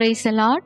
Praise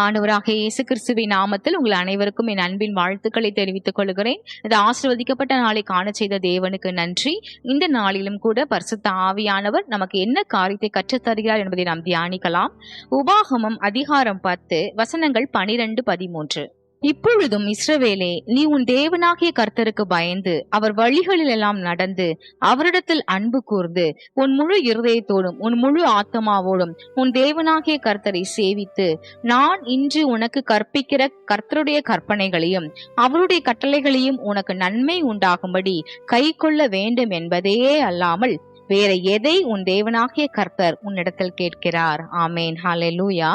ஆண்டவராக இயேசு கிறிஸ்துவின் நாமத்தில் உங்கள் அனைவருக்கும் என் அன்பின் வாழ்த்துக்களை தெரிவித்துக் கொள்கிறேன். இது ஆசிர்வதிக்கப்பட்ட நாளை காண செய்த தேவனுக்கு நன்றி. இந்த நாளிலும் கூட பரிசுத்த ஆவியானவர் நமக்கு என்ன காரியத்தை கற்றுத் தருகிறார் என்பதை நாம் தியானிக்கலாம். உபாகமம் அதிகாரம் பத்து வசனங்கள் பனிரெண்டு பதிமூன்று. இப்பொழுதும் இஸ்ரவேலே நீ உன் தேவனாகிய கர்த்தருக்கு பயந்து அவர் வழிகளில் எல்லாம் நடந்து அவரிடத்தில் அன்பு கூர்ந்து உன் முழு இருதயத்தோடும் உன் முழு ஆத்மாவோடும் உன் தேவனாகிய கர்த்தரை சேவித்து நான் இன்று உனக்கு கற்பிக்கிற கர்த்தருடைய கற்பனைகளையும் அவருடைய கட்டளைகளையும் உனக்கு நன்மை உண்டாகும்படி கை கொள்ள வேண்டும் என்பதே அல்லாமல் வேற எதை உன் தேவனாகிய கர்த்தர் உன்னிடத்தில் கேட்கிறார்? ஆமேன். ஹalleluya.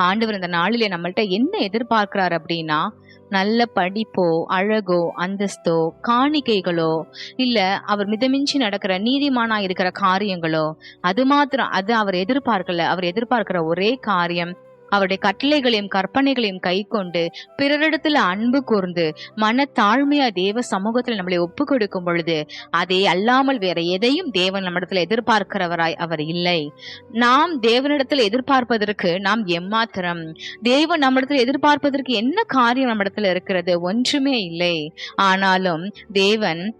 ஆண்டவர் இந்த நாளிலே நம்மள்ட்ட என்ன எதிர்பார்க்கிறார் அப்படின்னா நல்ல படிப்போ அழகோ அந்தஸ்தோ காணிக்கைகளோ இல்ல அவர் மிதமிஞ்சி நடக்கிற நீதிமானா இருக்கிற காரியங்களோ அது மாத்திரம் அது அவர் எதிர்பார்க்கல. அவர் எதிர்பார்க்கிற ஒரே காரியம் அவருடைய கட்டளைகளையும் கற்பனைகளையும் கை கொண்டு பிறரிடத்துல அன்பு கூர்ந்து மன தாழ்மையா தேவ சமூகத்துல நம்மளை ஒப்பு கொடுக்கும் பொழுது அதே அல்லாமல் வேற எதையும் தேவன் நம்மிடத்துல எதிர்பார்க்கிறவராய் அவர் இல்லை. நாம் தேவனிடத்துல எதிர்பார்ப்பதற்கு நாம் எம்மாத்திரம். தேவன் நம்மிடத்துல எதிர்பார்ப்பதற்கு என்ன காரியம் நம்மிடத்துல இருக்கிறது? ஒன்றுமே இல்லை. ஆனாலும் தேவன்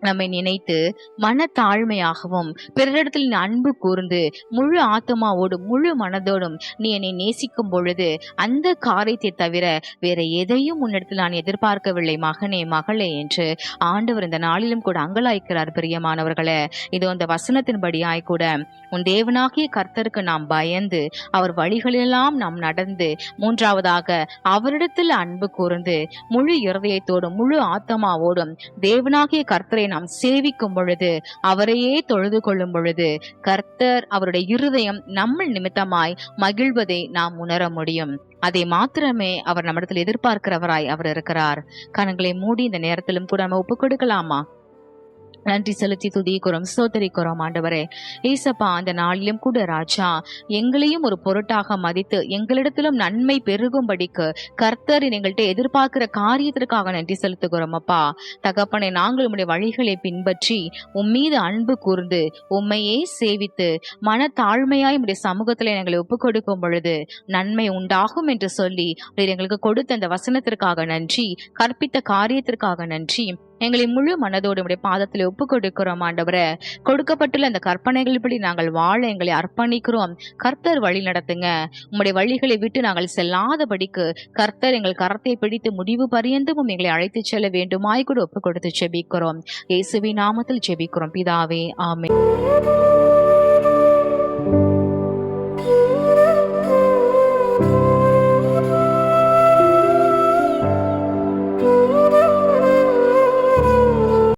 நம்மை நினைத்து மனத்தாழ்மையாகவும் பிறரிடத்தில் நீ அன்பு கூர்ந்து முழு ஆத்மாவோடு முழு மனதோடும் நீ என்னை நேசிக்கும் பொழுது அந்த காரியத்தை தவிர வேற எதையும் உன்னிடத்தில் நான் எதிர்பார்க்கவில்லை. மகனே மகளே என்று ஆண்டவர் இந்த நாளிலும் கூட அங்கலாய்க்கிறார். பிரியமானவர்களே இது அந்த வசனத்தின்படியாய் கூட உன் தேவனாகிய கர்த்தருக்கு நாம் பயந்து அவர் வழிகளெல்லாம் நாம் நடந்து மூன்றாவதாக அவரிடத்தில் அன்பு கூர்ந்து முழு இருதயத்தோடும் முழு ஆத்மாவோடும் தேவனாகிய கர்த்தரை நாம் சேவிக்கும் பொழுது அவரையே தொழுது கொள்ளும் பொழுது கர்த்தர் அவருடைய இருதயம் நம்ம நிமித்தமாய் மகிழ்வதை நாம் உணர முடியும். அதை மாத்திரமே அவர் நம்மிடத்தில் எதிர்பார்க்கிறவராய் அவர் இருக்கிறார். கண்களை மூடி இந்த நேரத்திலும் கூட நம்ம ஒப்புக் கொடுக்கலாமா நன்றி செலுத்தி துதிக்கிறோம். சோதரிக்கிறோம் ஆண்டவரே. ஏசப்பா அந்த நாளிலும் கூட ராஜா எங்களையும் ஒரு பொருட்டாக மதித்து எங்களிடத்திலும் நன்மை பெருகும்படிக்கு கர்த்தர் எங்கள்கிட்ட எதிர்பார்க்கிற காரியத்திற்காக நன்றி செலுத்துகிறோம் அப்பா. தகப்பனை நாங்கள் உடைய வழிகளை பின்பற்றி உம்மீது அன்பு கூர்ந்து உம்மையே சேவித்து மன தாழ்மையாய் உடைய சமூகத்தில் எங்களை ஒப்புக் கொடுக்கும் பொழுது நன்மை உண்டாகும் என்று சொல்லி எங்களுக்கு கொடுத்த அந்த வசனத்திற்காக நன்றி கற்பித்த காரியத்திற்காக நன்றி. எங்களை முழு மனதோடு உடைய பாதத்தில் ஒப்பு கொடுக்கிறோம் ஆண்டவரே. கொடுக்கப்பட்டுள்ள அந்த கற்பனைகளின்படி நாங்கள் வாழ எங்களை அர்ப்பணிக்கிறோம். கர்த்தர் வழி நடத்துங்க. உங்களுடைய வழிகளை விட்டு நாங்கள் செல்லாதபடிக்கு கர்த்தர் எங்கள் கரத்தை பிடித்து முடிவு பரியந்தமும் எங்களை அழைத்து செல்ல வேண்டுமாய் கூட ஒப்பு கொடுத்து ஜெபிக்கிறோம் இயேசுவி நாமத்தில் ஜெபிக்கிறோம் பிதாவே ஆமென்.